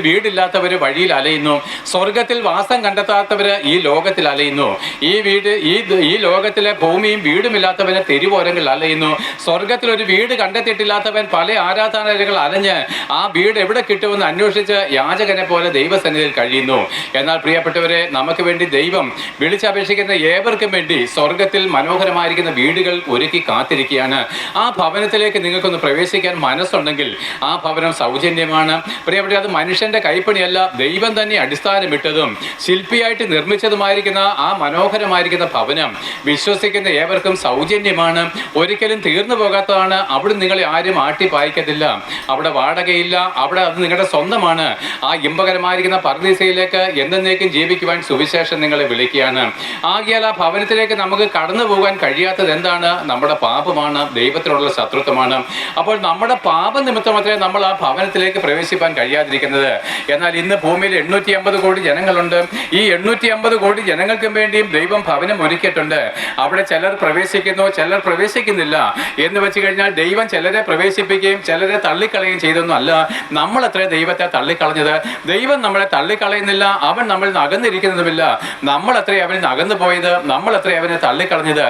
വീടില്ലാത്തവര് വഴിയിൽ അലയുന്നു. സ്വർഗത്തിൽ വാസം കണ്ടെത്താത്തവര് ഈ ലോകത്തിൽ അലയുന്നു. ഈ വീട് ഈ ഈ ലോകത്തിലെ ഭൂമിയും വീടുമില്ലാത്തവന് തെരുവോരങ്ങളിൽ അലയുന്നു. സ്വർഗത്തിൽ ഒരു വീട് കണ്ടെത്തിയിട്ടില്ലാത്തവൻ പല ആരാധനാലയങ്ങൾ അലഞ്ഞ് ആ വീട് എവിടെ കിട്ടുമെന്ന് അന്വേഷിച്ച് യാചകനെ പോലെ ദൈവസന്നിധിയിൽ കഴിയുന്നു. എന്നാൽ പ്രിയപ്പെട്ടവരെ നമുക്ക് വേണ്ടി ദൈവം വിളിച്ചപേക്ഷിക്കുന്ന ഏവർക്കും വേണ്ടി സ്വർഗത്തിൽ മനോഹരമായിരിക്കുന്ന വീടുകൾ ഒരുക്കി കാത്തിരിക്കുകയാണ്. ആ ഭവനത്തിലേക്ക് നിങ്ങൾക്കൊന്ന് പ്രവേശിക്കാൻ മനസ്സുണ്ടെങ്കിൽ ആ ഭവനം സൗജന്യമാണ്. പ്രിയപ്പെട്ട അത് മനുഷ്യന്റെ കൈപ്പണിയല്ല ദൈവം തന്നെ അടിസ്ഥാനമിട്ടതും ശില്പിയായിട്ട് നിർമ്മിച്ചതുമായിരിക്കുന്ന ആ മനോഹരമായിരിക്കുന്ന ഭവനം. വിശ്വസിക്കുന്ന ഏവർക്കും സൗജന്യമാണ്. ഒരിക്കലും തീർന്നു പോകാത്തതാണ്. അവിടെ നിങ്ങളെ ആരും ആട്ടി പായിക്കത്തില്ല. അവിടെ വാടകയില്ല. അവിടെ അത് നിങ്ങളുടെ സ്വന്തമാണ്. ആ ഇമ്പകരമായിരിക്കുന്ന പർദീസയിലേക്ക് എന്നേക്കും ജീവിക്കുവാൻ സുവിശേഷം നിങ്ങളെ വിളിക്കുകയാണ്. ആകിയാൽ ആ ഭവനത്തിലേക്ക് നമുക്ക് കടന്നു പോകാൻ കഴിയാത്തത് എന്താണ്? നമ്മുടെ പാപമാണ്. ദൈവത്തിനുള്ള ശത്രുത്വമാണ്. അപ്പോൾ നമ്മുടെ പാപ നിമിത്തമത്രേ നമ്മൾ ആ ഭവനത്തിലേക്ക് പ്രവേശിപ്പാൻ കഴിയാതിരിക്കുന്നത്. എന്നാൽ ഇന്ന് ഭൂമിയിൽ എണ്ണൂറ്റി അമ്പത് കോടി ജനങ്ങളുണ്ട്. ഈ എണ്ണൂറ്റി അമ്പത് കോടി ജനങ്ങൾക്കും വേണ്ടിയും ദൈവം ഭവനം ഒരുക്കിയിട്ടുണ്ട്. അവിടെ ചിലർ പ്രവേശിക്കുന്നു ചിലർ പ്രവേശിക്കുന്നില്ല എന്ന് വെച്ച് കഴിഞ്ഞാൽ ദൈവം ചിലരെ പ്രവേശിപ്പിക്കുകയും ചിലരെ തള്ളിക്കളയുകയും ചെയ്തൊന്നും അല്ല നമ്മൾ അത്ര ദൈവത്തെ തള്ളിക്കളഞ്ഞത്. ദൈവം നമ്മളെ തള്ളിക്കളയുന്നില്ല അവൻ നമ്മൾ നകന്നിരിക്കുന്നതുമില്ല നമ്മൾ അത്രേ അവനിൽ നകന്നു പോയത് നമ്മൾ അത്രേ അവനെ തള്ളിക്കളഞ്ഞത്.